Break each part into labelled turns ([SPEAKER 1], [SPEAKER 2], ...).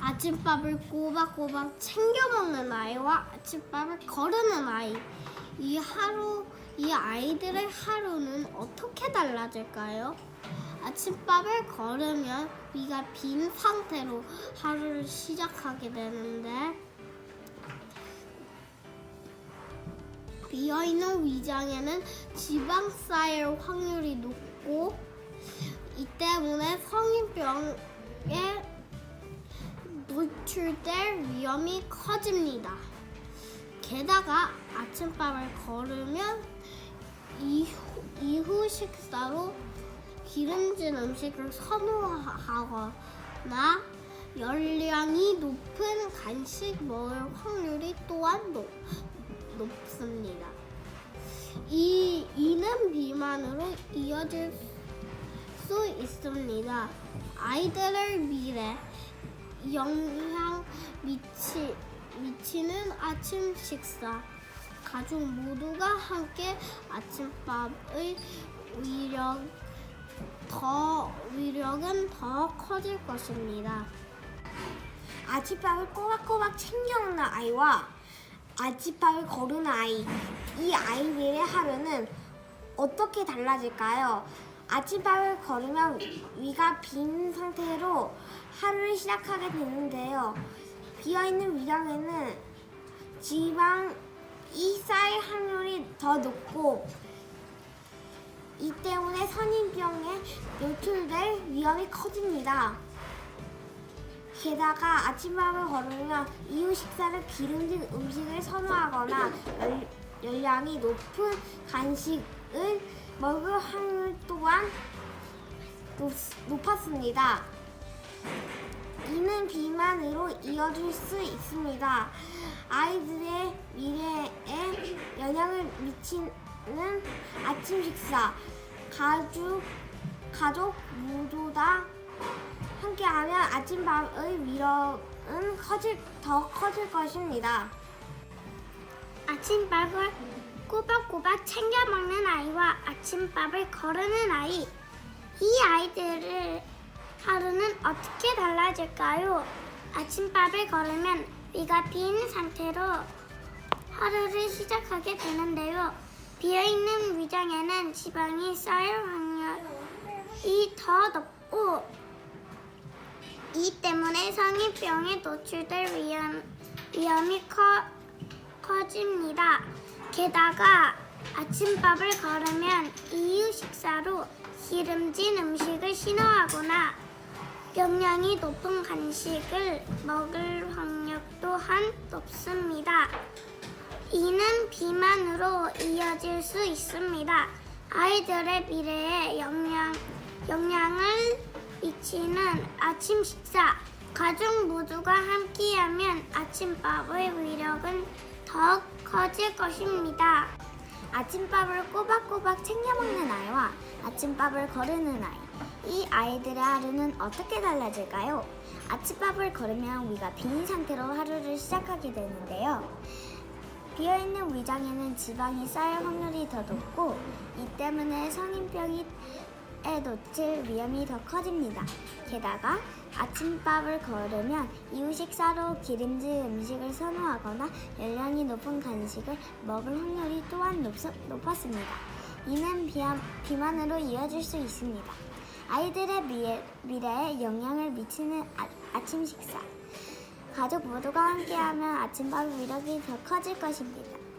[SPEAKER 1] 아침밥을 꼬박꼬박 챙겨 먹는 아이와 아침밥을 거르는 아이. 이 하루, 이 아이들의 하루는 어떻게 달라질까요? 아침밥을 거르면 위가 빈 상태로 하루를 시작하게 되는데 비어있는 위장에는 지방 쌓일 확률이 높고 이 때문에 성인병에 노출될 위험이 커집니다. 게다가 아침밥을 거르면 이후, 이후 식사로 기름진 음식을 선호하거나 열량이 높은 간식 먹을 확률이 또한 높, 높습니다. 이 이는 비만으로 이어질 수 있습니다. 아이들의 미래 영향 미치, 미치는 아침 식사. 가족 모두가 함께 아침밥의 위력 더 위력은 더 커질 것입니다.
[SPEAKER 2] 아침밥을 꼬박꼬박 챙겨 먹는 아이와 아침밥을 거르는 아이, 이 아이들의 하루는 어떻게 달라질까요? 아침밥을 거르면 위가 빈 상태로 하루를 시작하게 되는데요. 비어있는 위장에는 지방이 쌓일 확률이 더 높고 이 때문에 선인병에 노출될 위험이 커집니다. 게다가 아침밥을 거르면 이후 식사를 기름진 음식을 선호하거나 열, 열량이 높은 간식을 먹을 확률 또한 높, 높았습니다. 이는 비만으로 이어질 수 있습니다. 아이들의 미래에 영향을 미치는 아침 식사, 가족, 가족 모두 다 함께하면 아침밥의 위력은 커질, 더 커질 것입니다.
[SPEAKER 1] 아침밥을 꼬박꼬박 챙겨 먹는 아이와 아침밥을 거르는 아이. 이 아이들의 하루는 어떻게 달라질까요? 아침밥을 거르면 위가 빈 상태로 하루를 시작하게 되는데요. 비어있는 위장에는 지방이 쌓일 확률이 더 높고 이 때문에 성인병에 노출될 위험, 위험이 커, 커집니다. 게다가 아침밥을 거르면 이후 식사로 기름진 음식을 신호하거나 영양이 높은 간식을 먹을 확률 또한 높습니다. 이는 비만으로 이어질 수 있습니다. 아이들의 미래에 영향, 영향을 미치는 아침 식사. 가족 모두가 함께하면 아침밥의 위력은 더 커질 것입니다.
[SPEAKER 2] 아침밥을 꼬박꼬박 챙겨 먹는 아이와 아침밥을 거르는 아이. 이 아이들의 하루는 어떻게 달라질까요? 아침밥을 거르면 위가 빈 상태로 하루를 시작하게 되는데요. 비어있는 위장에는 지방이 쌓일 확률이 더 높고 이 때문에 성인병에 놓칠 위험이 더 커집니다. 게다가 아침밥을 거르면 이후 식사로 기름진 음식을 선호하거나 열량이 높은 간식을 먹을 확률이 또한 높, 높았습니다. 이는 비암, 비만으로 이어질 수 있습니다. 아이들의 미래, 미래에 영향을 미치는 아, 아침 식사. 가족 모두가 함께하면 아침밥 위력이 더 커질 것입니다.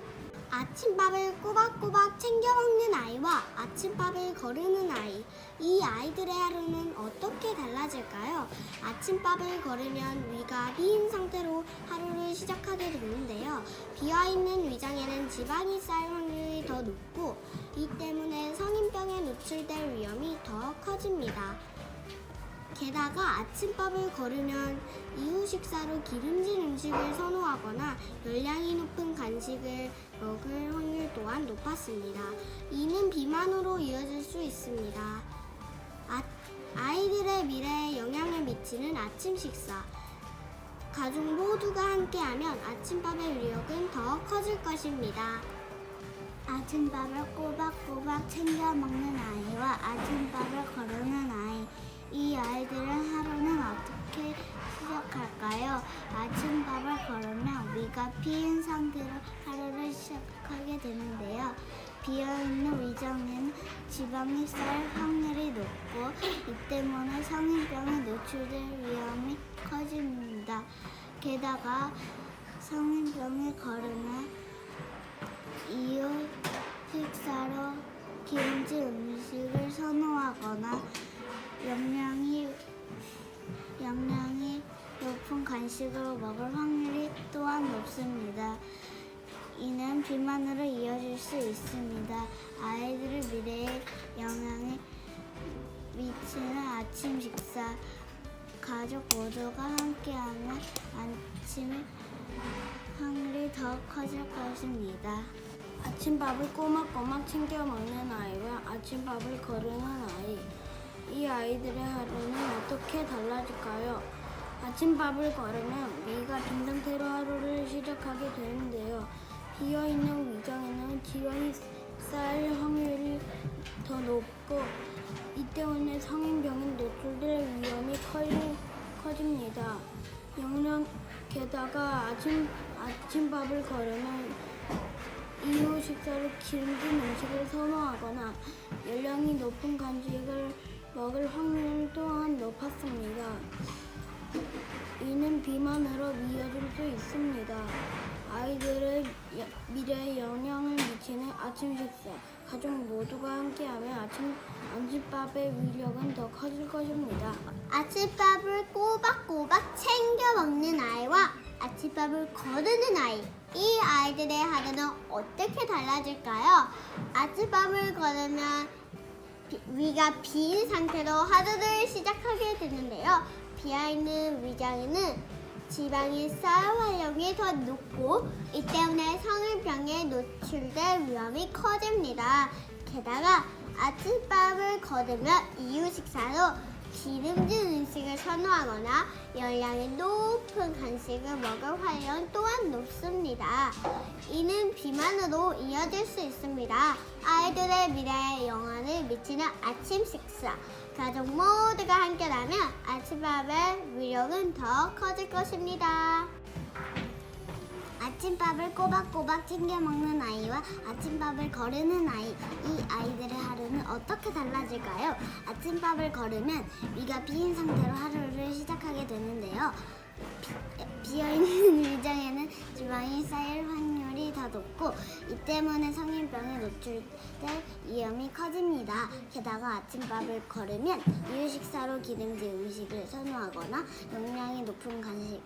[SPEAKER 1] 아침밥을 꼬박꼬박 챙겨 먹는 아이와 아침밥을 거르는 아이. 이 아이들의 하루는 어떻게 달라질까요? 아침밥을 거르면 위가 빈 상태로 하루를 시작하게 되는데요. 비어있는 위장에는 지방이 쌓일 확률이 더 높고 이 때문에 성인병에 노출될 위험이 더 커집니다. 게다가 아침밥을 거르면 이후 식사로 기름진 음식을 선호하거나 열량이 높은 간식을 먹을 확률 또한 높았습니다. 이는 비만으로 이어질 수 있습니다. 아, 아이들의 미래에 영향을 미치는 아침 식사. 가족 모두가 함께하면 아침밥의 위력은 더 커질 것입니다. 아침밥을 꼬박꼬박 챙겨 먹는 아이와 아침밥을 거르는 아이. 이 아이들의 하루는 어떻게
[SPEAKER 3] 시작할까요? 아침밥을 걸으면 위가 비인 상태로 하루를 시작하게 되는데요. 비어있는 위장에는 지방이 쌓일 확률이 높고 이 때문에 성인병에 노출될 위험이 커집니다. 게다가 성인병에 걸으면 이후 식사로 기름진 음식을 선호하거나 영양이 영양이 높은 간식으로 먹을 확률이 또한 높습니다. 이는 비만으로 이어질 수 있습니다. 아이들의 미래에 영향을 미치는 아침 식사. 가족 모두가 함께하면 아침 확률이 더 커질 것입니다. 아침밥을 꼬막꼬막 챙겨 먹는 아이와 아침밥을 거르는 아이. 이 아이들의 하루는 어떻게 달라질까요? 아침밥을 거르면 위가 빈 상태로 하루를 시작하게 되는데요. 비어있는 위장에는 지방이 쌓일 확률이 더 높고 이 때문에 성인병에 노출될 위험이 커지, 커집니다. 영양 게다가 아침 아침밥을 거르면 이후 식사로 기름진 음식을 선호하거나 열량이 높은 간식을 먹을 확률 또한 높았습니다. 이는 비만으로 이어질 수 있습니다. 아이들의 여- 미래에 영향을 미치는 아침 식사. 가족 모두가 함께하면 아침 안집밥의 위력은 더 커질 것입니다. 아침밥을 꼬박꼬박 챙겨 먹는 아이와 아침밥을 거르는 아이. 이 아이들의 하루는 어떻게 달라질까요? 아침밥을 거르면 비- 위가 빈 상태로 하루를 시작하게 되는데요. 비어있는 위장에는 지방이 쌓여 활력이 더 높고 이 때문에 성인병에 노출될 위험이 커집니다. 게다가 아침밥을 거두면 이후 식사로 기름진 음식을 선호하거나 열량이 높은 간식을 먹을 활용 또한 높습니다. 이는 비만으로 이어질 수 있습니다. 아이들의 미래에 영향을 미치는 아침 식사. 가족 모두가 함께라면 아침밥의 위력은 더 커질 것입니다. 아침밥을 꼬박꼬박 챙겨 먹는 아이와 아침밥을 거르는 아이. 이 아이들의 하루는 어떻게 달라질까요? 아침밥을 거르면 위가 비인 상태로 하루를 시작하게 되는데요. 비- 비어있는 위장에는 지방이 쌓일 확률이 더 높고 이 때문에 성인병에 노출될 위험이 커집니다. 게다가 아침밥을 거르면 이유 식사로 기름진 음식을 선호하거나 영양이 높은 간식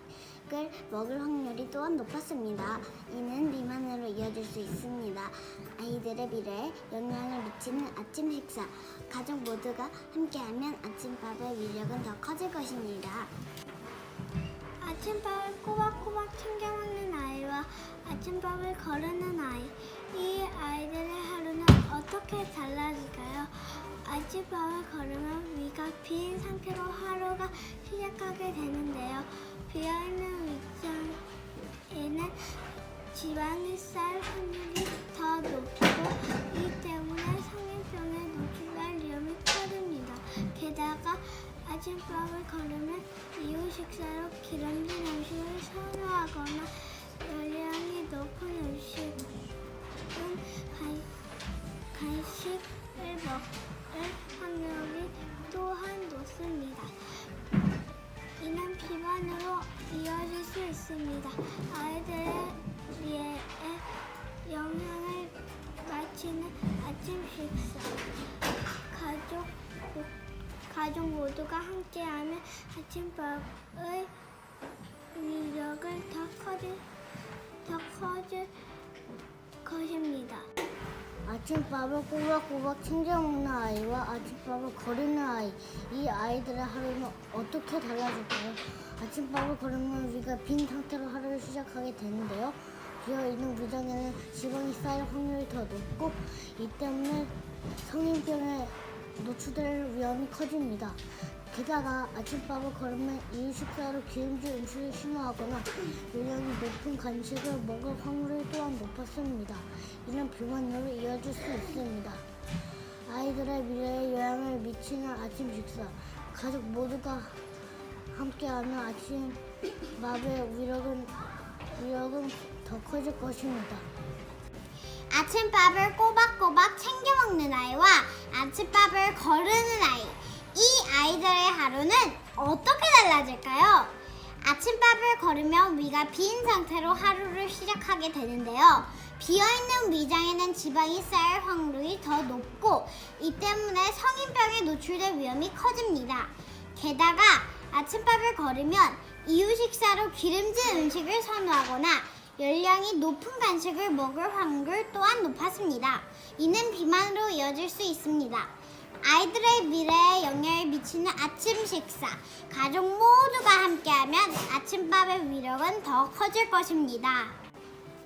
[SPEAKER 3] 을 먹을 확률이 또한 높았습니다. 이는 비만으로 이어질 수 있습니다. 아이들의 미래에 영향을 미치는 아침 식사. 가족 모두가 함께하면 아침밥의 위력은 더 커질 것입니다. 아침밥을 꼬박꼬박 챙겨 먹는 아이와 아침밥을 거르는 아이. 이 아이들의 하루는 어떻게 달라질까요? 아침밥을 거르면 위가 빈 상태로 하루가 시작하게 되는데요. 비어있는 위장에는 지방이 쌓일 확률이 더 높고 이 때문에 성인병에 노출될 위험이 커집니다. 게다가 아침밥을 거르면 이후 식사로 기름진 음식을 선호하거나 열량이 높은 음식은 간, 간식을 먹을 아이들의 영향을 미치는 아침 식사. 가족 가족 모두가 함께하면 아침밥의 위력을 더 커질 더 커질 것입니다. 아침밥을 꼬박꼬박 챙겨 먹는 아이와 아침밥을 거르는 아이. 이 아이들의 하루는 어떻게 달라질까요? 아침밥을 거르면 위가 빈 상태로 하루를 시작하게 되는데요. 비어있는 위장에는 지방이 쌓일 확률이 더 높고 이 때문에 성인병에 노출될 위험이 커집니다. 게다가 아침밥을 거르면 이유 식사로 기름진 음식을 신호하거나 용량이 높은 간식을 먹을 확률이 또한 높았습니다. 이는 비만으로 이어질 수 있습니다. 아이들의 미래에 영향을 미치는 아침 식사. 가족 모두가
[SPEAKER 1] 함께하면 아침 밥의 위력은 위력은 더 커질 것입니다. 아침밥을 꼬박꼬박 챙겨 먹는 아이와 아침밥을 거르는 아이. 이 아이들의 하루는 어떻게 달라질까요? 아침밥을 거르면 위가 빈 상태로 하루를 시작하게 되는데요. 비어있는 위장에는 지방이 쌓일 확률이 더 높고 이 때문에 성인병에 노출될 위험이 커집니다. 게다가 아침밥을 거르면 이후 식사로 기름진 음식을 선호하거나 열량이 높은 간식을 먹을 확률 또한 높아집니다. 이는 비만으로 이어질 수 있습니다. 아이들의 미래에 영향을 미치는 아침 식사. 가족 모두가 함께하면 아침밥의 위력은 더 커질 것입니다.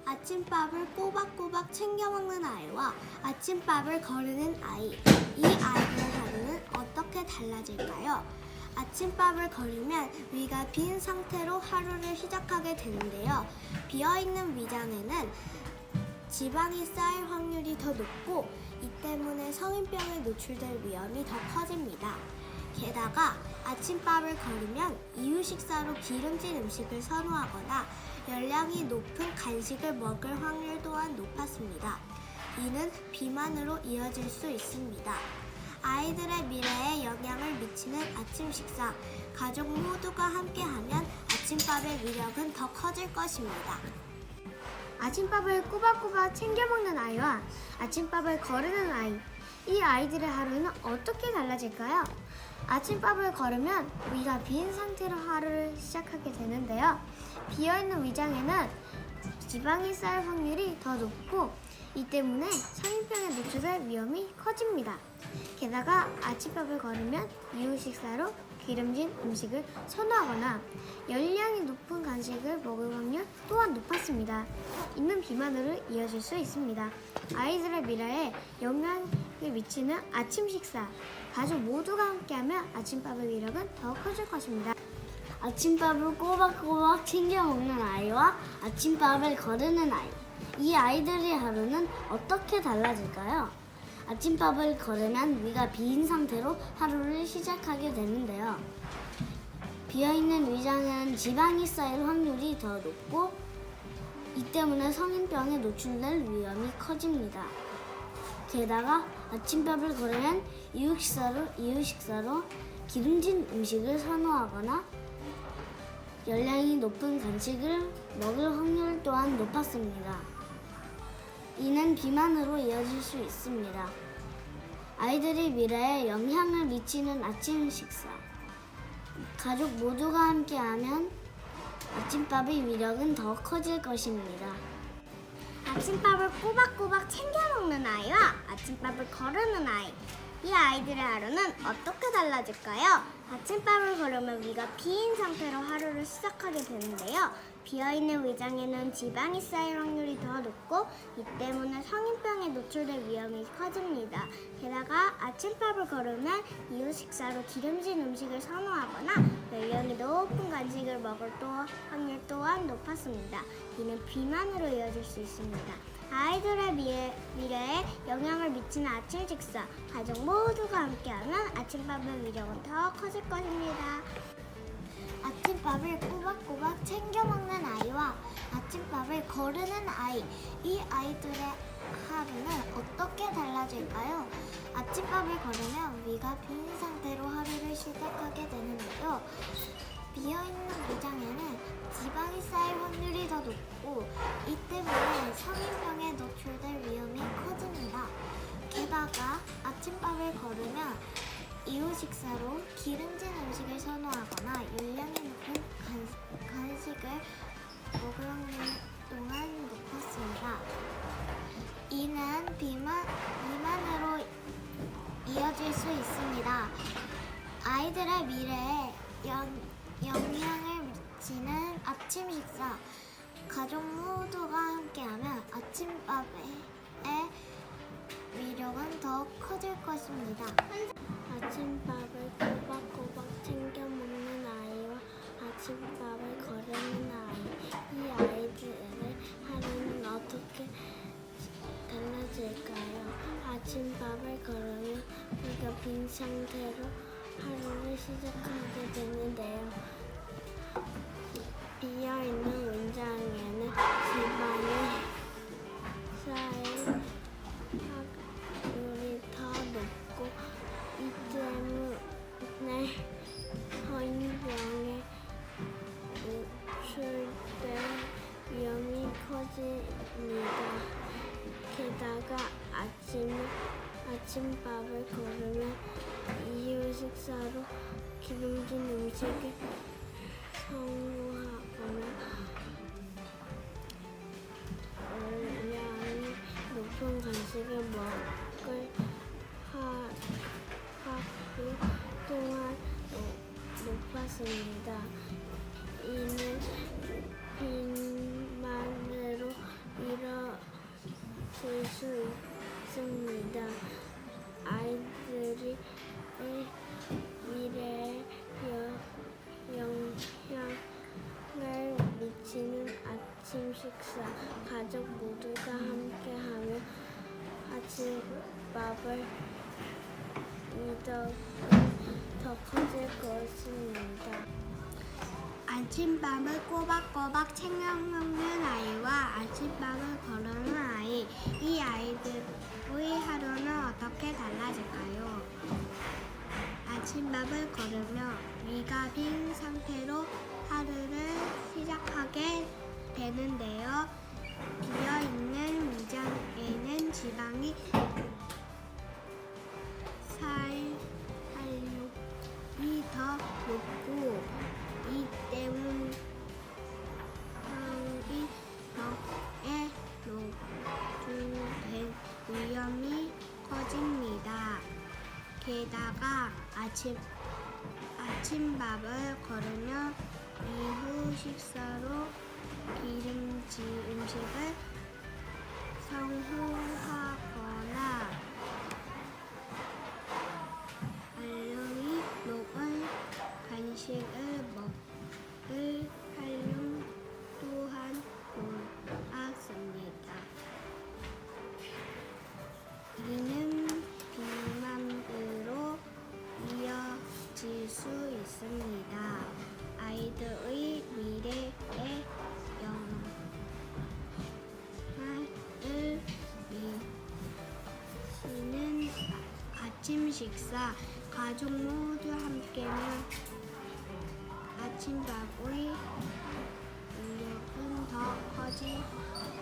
[SPEAKER 1] 아침밥을 꼬박꼬박 챙겨 먹는 아이와 아침밥을 거르는 아이. 이 아이들의 하루는 어떻게 달라질까요? 아침밥을 거르면 위가 빈 상태로 하루를 시작하게 되는데요. 비어있는 위장에는 지방이 쌓일 확률이 더 높고 이 때문에 성인병에 노출될 위험이 더 커집니다. 게다가 아침밥을 거르면 이후 식사로 기름진 음식을 선호하거나 열량이 높은 간식을 먹을 확률 또한 높아집니다. 이는 비만으로 이어질 수 있습니다. 아이들의 미래에 영향을 미치는 아침 식사. 가족 모두가 함께하면 아침밥의 위력은 더 커질 것입니다.
[SPEAKER 4] 아침밥을 꼬박꼬박 챙겨 먹는 아이와 아침밥을 거르는 아이. 이 아이들의 하루는 어떻게 달라질까요? 아침밥을 거르면 위가 빈 상태로 하루를 시작하게 되는데요. 비어있는 위장에는 지방이 쌓일 확률이 더 높고 이 때문에 성인병에 노출될 위험이 커집니다. 게다가 아침밥을 거르면 이후 식사로 기름진 음식을 선호하거나 열량이 높은 간식을 먹을 확률 또한 높아집니다. 이는 비만으로 이어질 수 있습니다. 아이들의 미래에 영향을 미치는 아침 식사. 가족 모두가 함께하면 아침밥의 위력은 더 커질 것입니다.
[SPEAKER 1] 아침밥을 꼬박꼬박 챙겨 먹는 아이와 아침밥을 거르는 아이. 이 아이들의 하루는 어떻게 달라질까요? 아침밥을 거르면 위가 빈 상태로 하루를 시작하게 되는데요. 비어있는 위장은 지방이 쌓일 확률이 더 높고 이 때문에 성인병에 노출될 위험이 커집니다. 게다가 아침밥을 거르면 이후 식사로, 이후 식사로 기름진 음식을 선호하거나 열량이 높은 간식을 먹을 확률 또한 높았습니다. 이는 비만으로 이어질 수 있습니다. 아이들의 미래에 영향을 미치는 아침 식사. 가족 모두가 함께하면 아침밥의 위력은 더 커질 것입니다. 아침밥을 꼬박꼬박 챙겨 먹는 아이와 아침밥을 거르는 아이. 이 아이들의 하루는 어떻게 달라질까요? 아침밥을 거르면 위가 빈 상태로 하루를 시작하게 되는데요. 비어있는 위장에는 지방이 쌓일 확률이 더 높고 이 때문에 성인병에 노출될 위험이 커집니다. 게다가 아침밥을 거르면 이후 식사로 기름진 음식을 선호하거나 열량이 높은 간식을 먹을 또 확률 또한 높았습니다. 이는 비만으로 이어질 수 있습니다. 아이들의 미래, 미래에 영향을 미치는 아침 식사. 가족 모두가 함께하면 아침밥의 위력은 더 커질 것입니다. 아침밥을 꼬박꼬박 챙겨 먹는 아이와 아침밥을 거르는 아이. 이 아이들의 하루는 어떻게 달라질까요? 아침밥을 거르면 위가 빈 상태로 하루를 시작하게 되는데요. 비어있는 위장에는 지방이 쌓일 확률이 더 높고 이 때문에 성인병에 노출될 위험이 커집니다. 게다가 아침밥을 거르면 이후 식사로 기름진 먹을 확률 동안 높았습니다. 이는 비만, 비만으로 이어질 수 있습니다. 아이들의 미래에 영, 영향을 미치는 아침 식사. 가족 모두가 함께하면 아침밥의 위력은 더 커질 것입니다. 아침밥을 꼬박꼬박 챙겨 아침밥을 거르는 아이, 이 아이들을 하루는 어떻게 달라질까요? 아침밥을 거르면 우리가 빈 상태로 하루를 시작하게 되는데요.
[SPEAKER 5] 비어있는 문장에는 먹을 하- 또한 높- 높았습니다. 이는 빈말로 이뤄질 수 있습니다. 아이들이 미래에 여- 영향을 미치는 아침 식사 가족 모두가 함께하며 아침밥을 이덕은 더 커질 것입니다.
[SPEAKER 4] 아침밥을 꼬박꼬박 챙겨 먹는 아이와 아침밥을 거르는 아이, 이 아이들의 하루는 어떻게 달라질까요? 아침밥을 거르며 위가 빈 상태로 하루를 시작하게 되는데요. 비어있는 위장에는 지방이 살살육이 더 높고 이 때문에 항이 벽에 노출된 위험이 커집니다. 게다가 아침 아침밥을 거르며 이후 식사로 기름진 음식을 성공 아침 식사 가족 모두 함께면 아침밥의 능력은 더 커지겠습니다.